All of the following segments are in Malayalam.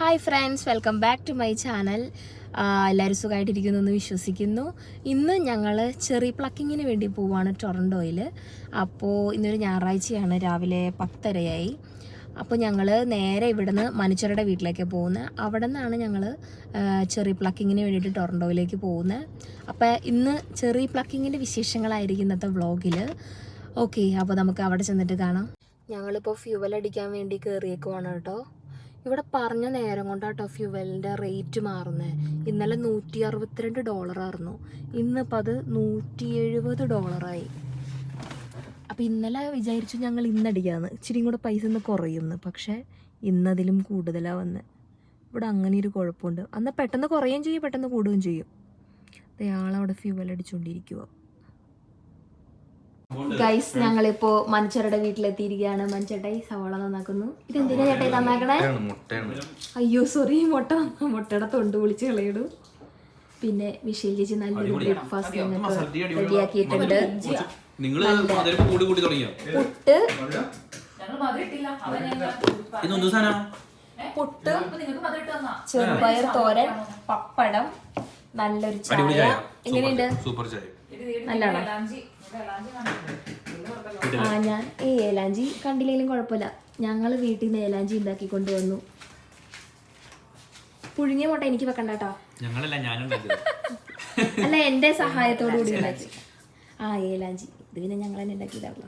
Hi friends welcome back to my channel എല്ലാവരും സുഖമായിട്ടിരിക്കുന്നു എന്ന് വിശ്വസിക്കുന്നു. ഇന്ന് ഞങ്ങൾ ചെറി പ്ലക്കിങ്ങിന് വേണ്ടി പോവാണ് ടൊറൻഡോയിൽ അപ്പോൾ ഇന്നൊരു ഞായറാഴ്ചയാണ് രാവിലെ പത്തരയായി. അപ്പോൾ ഞങ്ങൾ നേരെ ഇവിടുന്ന് മനുഷ്യരുടെ വീട്ടിലേക്ക് പോകുന്നത് അവിടെ നിന്നാണ് ഞങ്ങൾ ചെറി പ്ലക്കിങ്ങിന് വേണ്ടിയിട്ട് ടൊറൻഡോയിലേക്ക് പോകുന്നത് അപ്പോൾ ഇന്ന് ചെറി പ്ലക്കിങ്ങിന്റെ വിശേഷങ്ങളായിരിക്കും ഇന്നത്തെ വ്ളോഗിൽ ഓക്കെ അപ്പോൾ നമുക്ക് അവിടെ ചെന്നിട്ട് കാണാം. ഞങ്ങളിപ്പോൾ ഫ്യൂവൽ അടിക്കാൻ വേണ്ടി കയറിയേക്കുവാണ് കേട്ടോ. ഇവിടെ പറഞ്ഞ നേരം കൊണ്ടാട്ടോ ഫ്യുവലിന്റെ റേറ്റ് മാറുന്നത് ഇന്നലെ നൂറ്റി അറുപത്തിരണ്ട് ഡോളറായിരുന്നു ഇന്നിപ്പോൾ അത് നൂറ്റി എഴുപത് ഡോളറായി അപ്പോൾ ഇന്നലെ വിചാരിച്ചു ഞങ്ങൾ ഇന്നടിക്കാന്ന്. ഇച്ചിരി കൂടെ പൈസ ഒന്ന് കുറയുമെന്ന് പക്ഷേ ഇന്നതിലും കൂടുതലാണ് വന്ന്. ഇവിടെ അങ്ങനെ ഒരു കുഴപ്പമുണ്ട്. അന്ന് പെട്ടെന്ന് കുറയുകയും ചെയ്യും പെട്ടെന്ന് കൂടുകയും ചെയ്യും. അയാളവിടെ ഫ്യുവൽ അടിച്ചുകൊണ്ടിരിക്കുക ഗൈസ് ഞങ്ങളിപ്പോ മനുഷ്യരുടെ വീട്ടിലെത്തിയിരിക്കുകയാണ്. മനുഷ്യട്ടെ സവോള നന്നാക്കുന്നു. ഇതെന്തിനാ ചേട്ടായി നന്നാക്കണേ മുട്ടയാണ്. അയ്യോ സോറി മുട്ട മുട്ടയുടെ തൊണ്ട് വിളിച്ച് കളയിടും പിന്നെ വിഷയിൽ ചേച്ചി നല്ലൊരു ബ്രേക്ക്ഫാസ്റ്റ് ഞങ്ങൾക്ക് റെഡിയാക്കിയിട്ടുണ്ട് നിങ്ങൾ അതിൽ കൂടി കൂടി തുടങ്ങിയോ? പുട്ട്. പുട്ട്. ചെറുപയർ തോരൻ പപ്പടം നല്ലൊരു ചായ. എങ്ങനെയുണ്ട്? സൂപ്പർ ചായ. നല്ലതാണോ? ആ ഞാൻ ഈ ഏലാഞ്ചി കണ്ടില്ലെങ്കിലും കുഴപ്പമില്ല. ഞങ്ങൾ വീട്ടിൽ നിന്ന് ഏലാഞ്ചി ഉണ്ടാക്കി കൊണ്ടുവന്നു. പുഴുങ്ങിയ മുട്ട എനിക്ക് വെക്കണ്ട കേട്ടോ. ഞങ്ങളല്ല ഞാനും അല്ല എന്റെ സഹായത്തോടു കൂടി ഉണ്ടാക്കി. ആ ഏലാഞ്ചി. ഇത് പിന്നെ ഞങ്ങൾ തന്നെ ഉണ്ടാക്കിയതാണല്ലോ.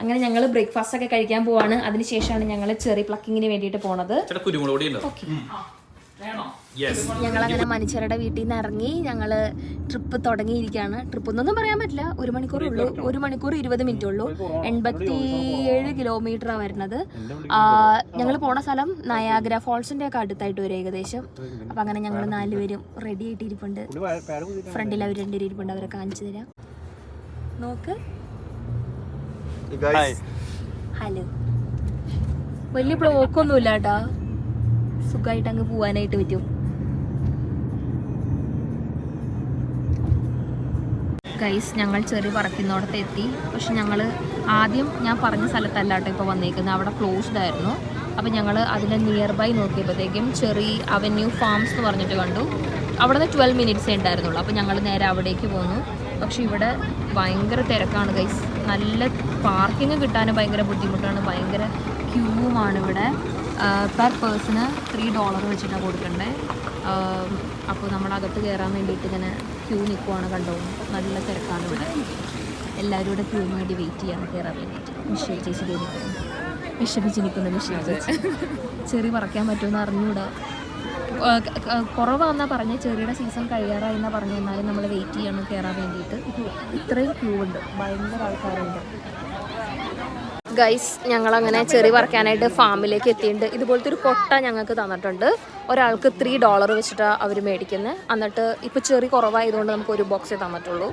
അങ്ങനെ ഞങ്ങൾ ബ്രേക്ക്ഫാസ്റ്റ് ഒക്കെ കഴിക്കാൻ പോവാണ്. അതിനുശേഷമാണ് ഞങ്ങൾ ചെറി പ്ലക്കിങ്ങിന് വേണ്ടിയിട്ട് പോണത്. ചേട്ടാ കുരുമുളക് അങ്ങനെ ഞങ്ങളങ്ങനെ മനുഷ്യരുടെ വീട്ടിൽ നിന്ന് ഇറങ്ങി ഞങ്ങൾ ട്രിപ്പ് തുടങ്ങിയിരിക്കുകയാണ് ട്രിപ്പ് എന്നൊന്നും പറയാൻ പറ്റില്ല. ഒരു മണിക്കൂർ ഉള്ളൂ. ഒരു മണിക്കൂർ ഇരുപത് മിനിറ്റ് ഉള്ളൂ. എൺപത്തി ഏഴ് കിലോമീറ്ററാണ് വരുന്നത്. ഞങ്ങൾ പോണ സ്ഥലം നയാഗ്ര ഫോൾസിന്റെ ഒക്കെ അടുത്തായിട്ട് വരും ഏകദേശം. അപ്പം അങ്ങനെ ഞങ്ങൾ നാലുപേരും റെഡി ആയിട്ട് ഇരിപ്പുണ്ട് ഫ്രണ്ടിൽ അവർ രണ്ടുപേരും ഇരിപ്പുണ്ട്. അവരെ കാണിച്ചു തരാം. നോക്ക്. ഹലോ വലിയ ബ്ലോക്കൊന്നുമില്ല കേട്ടാ സുഖമായിട്ട് അങ്ങ് പോവാനായിട്ട് പറ്റും. ഗൈസ് ഞങ്ങൾ ചെറിയ പറക്കുന്നിടത്ത് എത്തി. പക്ഷെ ഞങ്ങൾ ആദ്യം ഞാൻ പറഞ്ഞ സ്ഥലത്തല്ല കേട്ടോ ഇപ്പോൾ വന്നേക്കുന്നത്. അവിടെ ക്ലോസ്ഡ് ആയിരുന്നു. അപ്പോൾ ഞങ്ങൾ അതിന്റെ നിയർ ബൈ നോക്കിയപ്പോഴത്തേക്കും ചെറി അവന്യൂ ഫാംസ് എന്ന് പറഞ്ഞിട്ട് കണ്ടു. അവിടെ നിന്ന് ട്വൽവ് മിനിറ്റ്സേ ഉണ്ടായിരുന്നുള്ളൂ. അപ്പോൾ ഞങ്ങൾ നേരെ അവിടേക്ക് പോന്നു. പക്ഷേ ഇവിടെ ഭയങ്കര തിരക്കാണ് ഗൈസ് നല്ല പാർക്കിംഗ് കിട്ടാനും ഭയങ്കര ബുദ്ധിമുട്ടാണ്. ഭയങ്കര ക്യൂവുമാണ് ഇവിടെ. പെർ പേഴ്സണ് ത്രീ ഡോളർ വെച്ചിട്ടാണ് കൊടുക്കണ്ടേ. അപ്പോൾ നമ്മൾ അകത്ത് കയറാൻ വേണ്ടിയിട്ട് ഇങ്ങനെ ക്യൂ നിൽക്കുവാണ് കണ്ടോ? നല്ല തിരക്കാണ് ഇവിടെ. എല്ലാവരും ഇവിടെ ക്യൂ വേണ്ടി വെയിറ്റ് ചെയ്യാൻ കയറാൻ വേണ്ടിയിട്ട്. മിഷേൽ ചേച്ചി കയറിക്കുന്നു വിഷമിച്ച് നിൽക്കുന്നു മിഷേൽ ചേച്ചി. ചെറി പറക്കാൻ പറ്റുമെന്ന് അറിഞ്ഞൂടാ. ക- കുറവാന്നാ പറഞ്ഞ. ചെറിയുടെ സീസൺ കഴിയാറായി എന്നാ പറഞ്ഞു. എന്നാലും നമ്മൾ വെയിറ്റ് ചെയ്യണം കയറാൻ വേണ്ടിയിട്ട്. ഇത്രയും ക്യൂ ഉണ്ട്. ഭയങ്കര ആൾക്കാരുണ്ട്. ഗൈസ് ഞങ്ങളങ്ങനെ ചെറി പറിക്കാനായിട്ട് ഫാമിലേക്ക് എത്തിയിട്ടുണ്ട്. ഇതുപോലത്തെ ഒരു കൊട്ട ഞങ്ങൾക്ക് തന്നിട്ടുണ്ട്. ഒരാൾക്ക് ത്രീ ഡോളർ വെച്ചിട്ടാണ് അവർ മേടിക്കുന്നത് എന്നിട്ട് ഇപ്പോൾ ചെറി കുറവായതുകൊണ്ട് നമുക്ക് ഒരു ബോക്സേ തന്നിട്ടുള്ളൂ.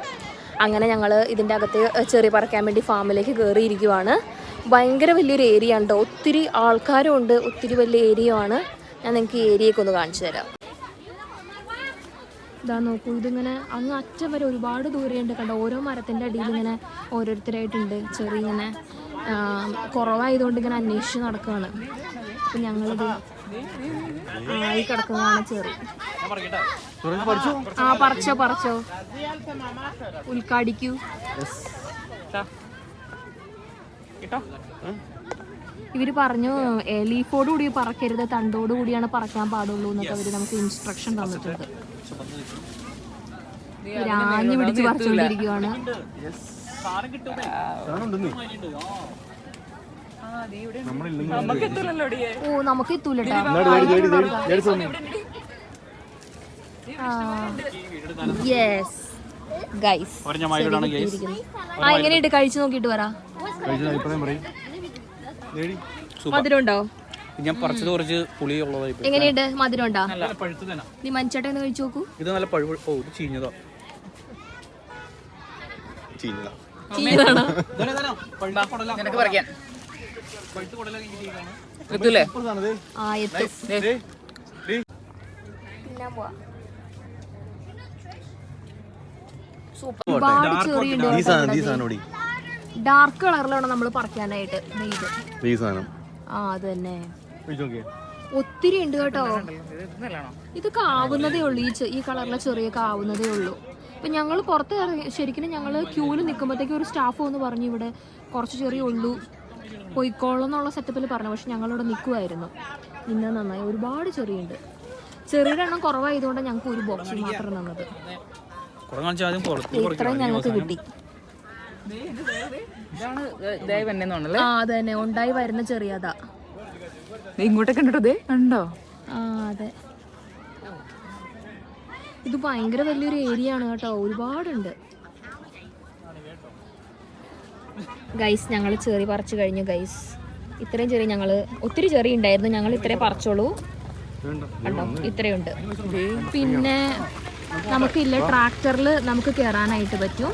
അങ്ങനെ ഞങ്ങൾ ഇതിന്റെ അകത്ത് ചെറി പറിക്കാൻ വേണ്ടി ഫാമിലേക്ക് കയറിയിരിക്കുവാണ് ഭയങ്കര വലിയൊരു ഏരിയ ഉണ്ട് ഒത്തിരി ആൾക്കാരും ഉണ്ട്. ഒത്തിരി വലിയ ഏരിയ ആണ്. ഞാൻ നിങ്ങൾക്ക് ഏരിയയൊക്കെ ഒന്ന് കാണിച്ചു തരാം. ഇതാ നോക്കൂ ഇതിങ്ങനെ അങ്ങ് അറ്റം വരെ ഒരുപാട് ദൂരെയുണ്ട് കണ്ടോ? ഓരോ മരത്തിന്റെ അടിയിൽ ഇങ്ങനെ ഓരോരുത്തരായിട്ടുണ്ട്. ചെറിയ ഇങ്ങനെ കുറവായതുകൊണ്ട് ഇങ്ങനെ അന്വേഷിച്ച് നടക്കുകയാണ് അപ്പം ഞങ്ങളിത് ആയി കിടക്കുന്നതാണ് ചെറി. ആ പറിച്ചോ പറിച്ചോ. ഉൽക്കാടിക്കൂ. ഇവർ പറഞ്ഞു ലീഫോട് കൂടി പറക്കരുത് തണ്ടോട് കൂടിയാണ് പറക്കാൻ പാടുള്ളൂ എന്നൊക്കെ അവർ നമുക്ക് ഇൻസ്ട്രക്ഷൻ തന്നിട്ടുണ്ട്. രാഞ്ഞു പിടിച്ച് പറിച്ചുകൊണ്ടിരിക്കുവാണ് ഓ നമുക്ക് എത്തൂലട്ടാ. Yes guys? ആ എങ്ങനെയുണ്ട്? കഴിച്ചു നോക്കിട്ട് പറ. മധുരം ഉണ്ടോ ഞാൻ പറിച്ചത് കുറച്ച് പുളി ഉള്ളതായി പോയി. എങ്ങനെയുണ്ട് മധുരം ഉണ്ടോ നീ മഞ്ചേട്ട ഒന്ന് കഴിച്ചു നോക്കൂ. ഇത് നല്ല പഴു ഓ ഇത് ചീഞ്ഞതോ. ചീരാണോ നിനക്ക് പറിക്കാൻ ആ എത്തും ഡാർക്ക് കളറിലാണ് നമ്മൾ പറിക്കാനായിട്ട് ആ അത് തന്നെ ഒത്തിരി ഉണ്ട് കേട്ടോ ഇത് കാവുന്നതേ ഉള്ളൂ ഈ ഈ കളറിലെ ചെറിയ കാവുന്നതേ ഉള്ളൂ ഇപ്പം ഞങ്ങൾ പുറത്ത് ഇറങ്ങി ശരിക്കും ഞങ്ങൾ ക്യൂവിൽ നിൽക്കുമ്പോഴത്തേക്കും ഒരു സ്റ്റാഫ് വന്ന് പറഞ്ഞു ഇവിടെ കുറച്ച് ചെറിയ ഉള്ളൂ. പൊയ്ക്കോളം എന്നുള്ള സെറ്റപ്പിൽ പറഞ്ഞു. പക്ഷെ ഞങ്ങളിവിടെ നിൽക്കുമായിരുന്നു ഇന്ന് നന്നായി. ഒരുപാട് ചെറിയുണ്ട്. ചെറിയുടെ എണ്ണം കുറവായതുകൊണ്ട് ഞങ്ങൾക്ക് ഒരു ബോക്സ് മാത്രം തന്നത് ഇത്രയും ഞങ്ങൾക്ക് കിട്ടി. ആ അത് തന്നെ ഉണ്ടായി വരുന്ന ചെറിയതാ ഇങ്ങോട്ടൊക്കെ ഉണ്ടോ ദേ കണ്ടോ? ആ അതെ. ഇത് ഭയങ്കര വലിയൊരു ഏരിയ ആണ് കേട്ടോ. ഒരുപാടുണ്ട്. ഗൈസ് ഞങ്ങൾ ചെറി പറിച്ചു കഴിഞ്ഞു ഗൈസ് ഇത്രയും ചെറിയ ഞങ്ങൾ ഒത്തിരി ചെറിയ ഉണ്ടായിരുന്നു. ഞങ്ങൾ ഇത്രേ പറിച്ചോളൂ. കണ്ടോ? ഇത്രയുണ്ട്. പിന്നെ നമുക്കില്ല ട്രാക്ടറിൽ നമുക്ക് കയറാനായിട്ട് പറ്റും.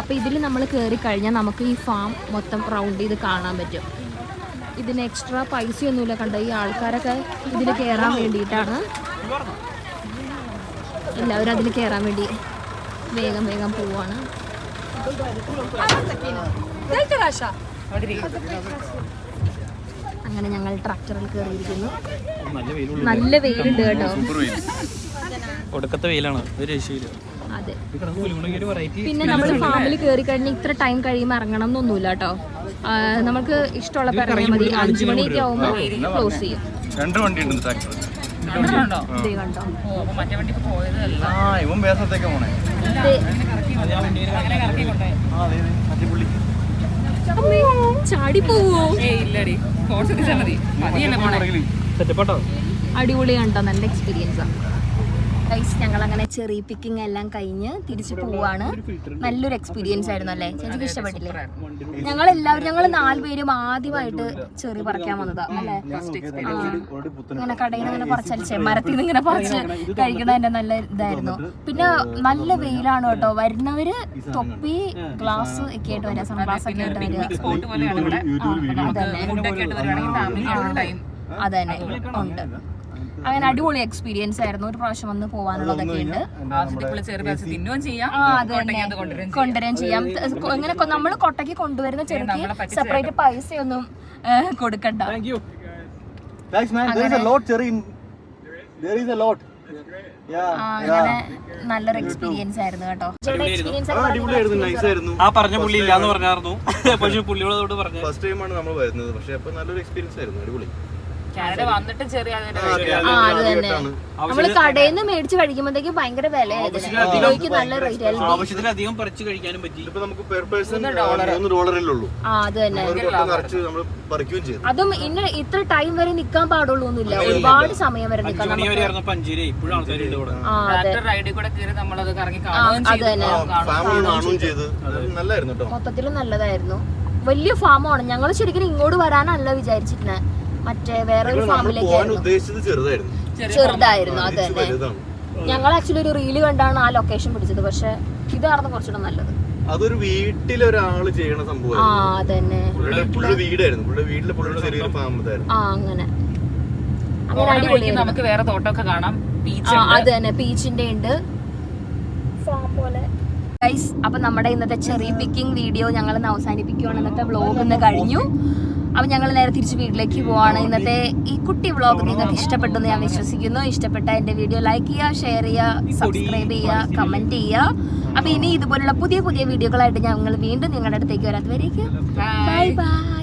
അപ്പോൾ ഇതിൽ നമ്മൾ കയറി കഴിഞ്ഞാൽ നമുക്ക് ഈ ഫാം മൊത്തം റൗണ്ട് ചെയ്ത് കാണാൻ പറ്റും. ഇതിന് എക്സ്ട്രാ പൈസയൊന്നുമില്ല കണ്ടോ? ഈ ആൾക്കാരൊക്കെ ഇതിൽ കയറാൻ വേണ്ടിയിട്ടാണ്. എല്ലാവരും അതിൽ കയറാൻ വേണ്ടി വേഗം വേഗം പോവാണ്. അങ്ങനെ ഞങ്ങൾ ട്രാക്ടറിൽ കയറിയിരിക്കുന്നു നല്ല വെയിലുള്ള നല്ല വെയിലുണ്ട് കേട്ടോ. ഒടുക്കത്തെ വെയിലാണ്. ഒരു രക്ഷയില്ല. അതെ. പിന്നെ നമ്മൾ ഫാമിൽ കയറി കഴിഞ്ഞാൽ ഇത്ര ടൈം കഴിയുമ്പോൾ ഇറങ്ങണം എന്നൊന്നുമില്ല കേട്ടോ. നമുക്ക് ഇഷ്ടമുള്ള പറഞ്ഞാൽ മതി. അഞ്ചു മണിയൊക്കെ ആവുമ്പോൾ ക്ലോസ് ചെയ്യും. രണ്ട് വണ്ടി ഉണ്ട് ട്രാക്ടർ കണ്ടോ കണ്ടോ നല്ല ആ ഇവൻ പോണേ. കൊണ്ടേ. ചാടി പോവോ ഏയ് ഇല്ലടി. ഫോട്ടോ എടുത്താൽ മതി. ഗൈസ് ഞങ്ങൾ അങ്ങനെ ചെറി പിക്കിംഗ് എല്ലാം കഴിഞ്ഞ് തിരിച്ചു പോവാണ്. നല്ലൊരു എക്സ്പീരിയൻസ് ആയിരുന്നു അല്ലേ? ചേച്ചിക്ക് ഇഷ്ടപ്പെട്ടില്ലേ? ഞങ്ങൾ എല്ലാവരും ഞങ്ങൾ നാലുപേരും ആദ്യമായിട്ട് ചെറി പറിക്കാൻ വന്നതാ അല്ലേ? ഇങ്ങനെ കടയിൽ നിന്ന് ഇങ്ങനെ പറിച്ചടിച്ചേ മരത്തിൽ നിന്ന് ഇങ്ങനെ പറിച്ച് കഴിക്കണതിന്റെ നല്ല ഇതായിരുന്നു. പിന്നെ നല്ല വെയിലാണ് കേട്ടോ. വരുന്നവര് തൊപ്പി ഗ്ലാസ് ഒക്കെ ആയിട്ട് വരിക സൺഗ്ലാസ് ഒക്കെ ആയിട്ട് വരിക അതന്നെ. അതന്നെ. ഉണ്ട്. അങ്ങനെ അടിപൊളി എക്സ്പീരിയൻസ് ആയിരുന്നു. ഒരു പ്രാവശ്യം വന്ന് പോവാനുള്ളതൊക്കെ ഉണ്ട്. കൊണ്ടുവരാൻ ചെയ്യാം. ഇങ്ങനെ നമ്മൾ കൊട്ടയ്ക്ക് കൊണ്ടുവരുന്ന ചെറുക്ക് സെപ്പറേറ്റ് പൈസയൊന്നും ഒന്നും കൊടുക്കണ്ട. Thank you Thanks man. There is a lot cherry in. There is a lot. അങ്ങനെ നല്ലൊരു എക്സ്പീരിയൻസ് ആയിരുന്നു കേട്ടോ. ആ അടിപൊളിയായിരുന്നു. നൈസ് ആയിരുന്നു. ആ പറഞ്ഞ പുള്ളി ഇല്ലാന്ന് പറഞ്ഞായിരുന്നു. പക്ഷെ പുള്ളിയോട് പറഞ്ഞു. ഫസ്റ്റ് ടൈം ആണ് നമ്മൾ വരുന്നത്. പക്ഷെ നല്ലൊരു എക്സ്പീരിയൻസ് ആയിരുന്നു. അടിപൊളി. കാനഡ വന്നിട്ട് ചെറിയ ആ, അത് തന്നെ. നമ്മൾ കടയിൽ നിന്ന് മേടിച്ച് കഴിക്കുമ്പോഴത്തേക്ക് ഭയങ്കര വിലയായിരുന്നു കിലോയ്ക്ക് നല്ല റേറ്റ് ആവശ്യത്തിലധികം പറിച്ചു കഴിക്കാനും പറ്റി. ഇതിപ്പോ നമുക്ക് പെർ പേഴ്സൺ മൂന്ന് ഡോളറിലേ ഉള്ളൂ ആ അത് തന്നെ. ഇന്ന ഇത്ര ടൈം വരെ നിക്കാൻ പാടുള്ളൂ ഒന്നുമില്ല ഒരുപാട് സമയം വരെ മൊത്തത്തിലും നല്ലതായിരുന്നു. വലിയ ഫാമാണ് ഞങ്ങൾ ശരിക്കും ഇങ്ങോട്ട് വരാനല്ല വിചാരിച്ചിരുന്നത് മറ്റേ വേറെ ഒരു നമ്മൾ ഫാമിലേക്ക് പോകാൻ ഉദ്ദേശിച്ചത് ചെറുതായിരുന്നു. അത് തന്നെ. ഞങ്ങൾ ആക്ച്വലി ഒരു റീൽ കണ്ടാണ് ആ ലൊക്കേഷൻ പിടിച്ചത്. പക്ഷെ ഇതായിരുന്നു കുറച്ചുകൂടെ നല്ലത്. അതൊരു വീട്ടിലൊരാൾ ചെയ്യണ ആ അതന്നെ. വീടായിരുന്നു. വീട്ടിലെ ചെറിയൊരു ആ അങ്ങനെ. അങ്ങനെ അടിപൊളി നമുക്ക് വേറെ തോട്ടമൊക്കെ കാണാം. ബീച്ച് അത് തന്നെ ബീച്ചിന്റെ ഉണ്ട്. ഫാം ഗൈസ് അപ്പൊ നമ്മുടെ ഇന്നത്തെ ചെറി പിക്കിംഗ് വീഡിയോ ഞങ്ങൾ ഇന്ന് അവസാനിപ്പിക്കുകയാണ് ഇന്നത്തെ വ്ളോഗ് ഇന്ന് കഴിഞ്ഞു. അപ്പൊ ഞങ്ങൾ നേരെ തിരിച്ച് വീട്ടിലേക്ക് പോവാണ്. ഇന്നത്തെ ഈ കുട്ടി വ്ളോഗ് നിങ്ങൾക്ക് ഇഷ്ടപ്പെട്ടു എന്ന് ഞാൻ വിശ്വസിക്കുന്നു. ഇഷ്ടപ്പെട്ട എന്റെ വീഡിയോ ലൈക്ക് ചെയ്യുക ഷെയർ ചെയ്യുക സബ്സ്ക്രൈബ് ചെയ്യുക കമന്റ് ചെയ്യുക. അപ്പൊ ഇനി ഇതുപോലുള്ള പുതിയ പുതിയ വീഡിയോകളായിട്ട് ഞങ്ങൾ വീണ്ടും നിങ്ങളുടെ അടുത്തേക്ക് വരാത്തവരേക്ക് ബൈ ബൈ